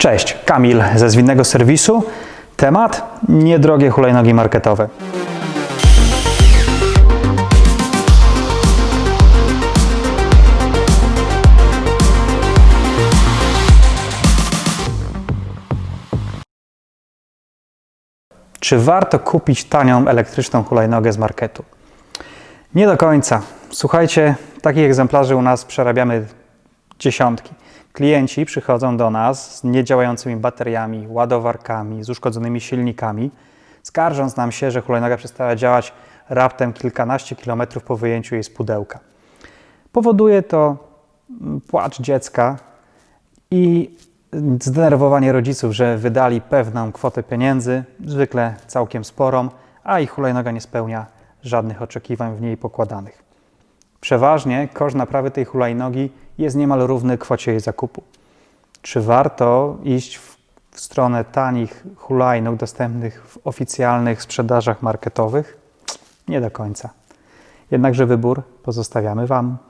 Cześć, Kamil ze Zwinnego Serwisu. Temat niedrogie hulajnogi marketowe. Czy warto kupić tanią elektryczną hulajnogę z marketu? Nie do końca. Słuchajcie, takich egzemplarzy u nas przerabiamy dziesiątki. Klienci przychodzą do nas z niedziałającymi bateriami, ładowarkami, z uszkodzonymi silnikami, skarżąc nam się, że hulajnoga przestała działać raptem kilkanaście kilometrów po wyjęciu jej z pudełka. Powoduje to mm, płacz dziecka i zdenerwowanie rodziców, że wydali pewną kwotę pieniędzy, zwykle całkiem sporą, a ich hulajnoga nie spełnia żadnych oczekiwań w niej pokładanych. Przeważnie koszt naprawy tej hulajnogi jest niemal równy kwocie jej zakupu. Czy warto iść w, w stronę tanich hulajnóg dostępnych w oficjalnych sprzedażach marketowych? Nie do końca. Jednakże wybór pozostawiamy Wam.